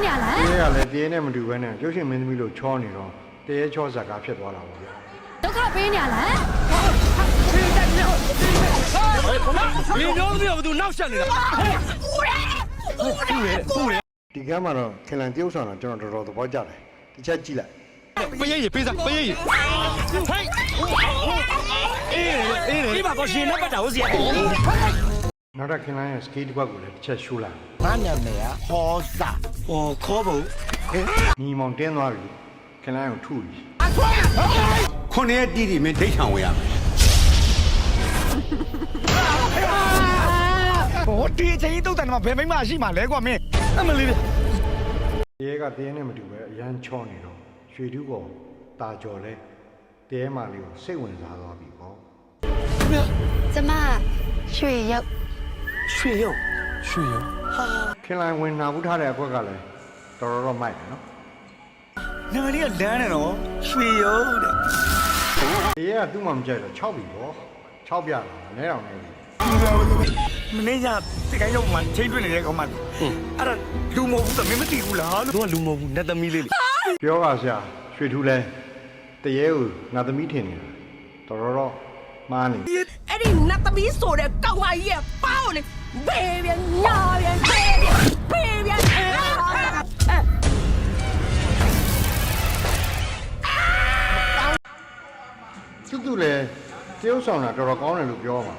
ကွာဒုက္ခပေးနေရလား တရေကလည်းတရေနဲ့မတူဘဲနဲ့ရုပ်ရှင်မင်းသမီးလို့ချောနေတော့တရေချောဇက်ကဖြစ်သွားတာပေါ့ဗျာ ဒုက္ခပေးနေရလား 你苗子苗不都闹下来了？ ဒီကမ်းမှာတော့ခင်လန်တရုပ်ဆောင်တာကျွန်တော်တော်တော်သဘောကျတယ်တစ်ချက်ကြည့်လိုက် 不愿意背上，不愿意。嘿，哎哎，你把我心那个找些。 နောက်တစ်ခင်လိုင်းရဲ့စကေးတစ်ခွက်ကိုလည်းတစ်ချက်ရှိုးလိုက်။ငါနာမည်ကဟောစာ။ဟောခေါ်ဖို့ဟဲ့ညီမောင်တင်းသွားပြီ။ခင်လိုင်းကိုထုပြီ။အဆွဲ။ခုနှစ်ရက်တီးတီမင်းဒိတ်ဆောင်ဝင်ရမယ်။ဟိုတီးချင်းတုတ်တယ်မှာဘယ်မိမှရှိမှလဲကွာမင်း။အမလေး။ရဲကတင်းနဲ့မတူပဲအရန်ချောနေတော့ရွှေတူးကောင်ตาကြော်လဲတဲမလေးကိုစိတ်ဝင်စားသွားပြီပေါ့။ကျမရွှေရုပ် ရွှေရုံရွှေရုံဟာခင်လိုင်းဝင်နာဘူးထားတဲ့အခွက်ကလည်းတော်တော်တော့မိုက်တယ်နော်နာရီကလမ်းနေတော့ရွှေရုံတဲ့ဒီကသူ့မှမကြိုက်တော့6ပြီပေါ့6ပြလာလဲအောင်နေပြီမနေ့ကတကိုင်းရောက်မှချိန်တွေ့နေတဲ့ကောင်မအဲ့ဒါလူမဟုတ်ဘူးကမင်းမသိဘူးလားလို့သူကလူမဟုတ်ဘူးနတ်သမီးလေးလေပြောပါဆရာရွှေထူးလဲတရေကိုငါသမီးထင်နေတာတော်တော်တော့မားနေအဲ့ဒီနတ်သမီးဆိုတဲ့ကောင်မကြီးရဲ့ပါကိုလေ ဘေးပြန်ညာပြန်ဘေးပြန်ဘေးပြန်အဲအဲသူ့သူလဲတရုပ်ဆောင်တာတော်တော်ကောင်းတယ်လို့ပြောမှာ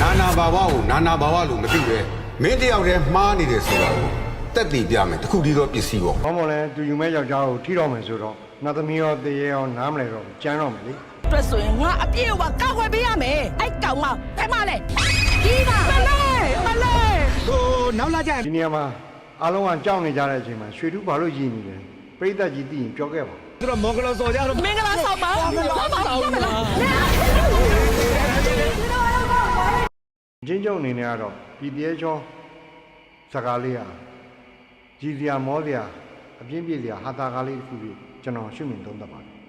နာနာဘာဝကိုနာနာဘာဝလို့မသိပဲမင်းတယောက်တည်းမှားနေတယ်ဆိုတာကိုတက်တည်ပြမယ်တခုတည်းသောပစ္စည်းပေါ့ ဘာမို့လဲသူယူမဲ့ယောက်ျားကိုထိတော့မယ်ဆိုတော့ငါသမီးရောတရေရောနားမလဲတော့ကြမ်းတော့မယ်လေ အတွက်ဆိုရင်ငါအပြည့်အဝကောက်ွယ်ပေးရမယ်အဲ့ကောင်မဘယ်မှလဲကြီးပါမလဲမလဲဟိုနောက်လာကြဒီနေရာမှာအားလုံးကကြောက်နေကြတဲ့အချိန်မှာရွှေထူးဘာလို့ရည်နေလဲပြိဿကြီးသိရင်ပြောခဲ့ပါသူတို့မောင်ကလောစော်ကြတော့မင်္ဂလာဆောင်ပါမင်္ဂလာဆောင်ပါအချင်းချုပ်အနေနဲ့ကတော့ဒီတရေချောစကားလေးဟာကြည်စရာမောစရာအပြင်းပြေစရာဟာတာကားလေးတစ်ခုပြီးကျွန်တော်ရှုမြင်သုံးသပ်ပါတယ်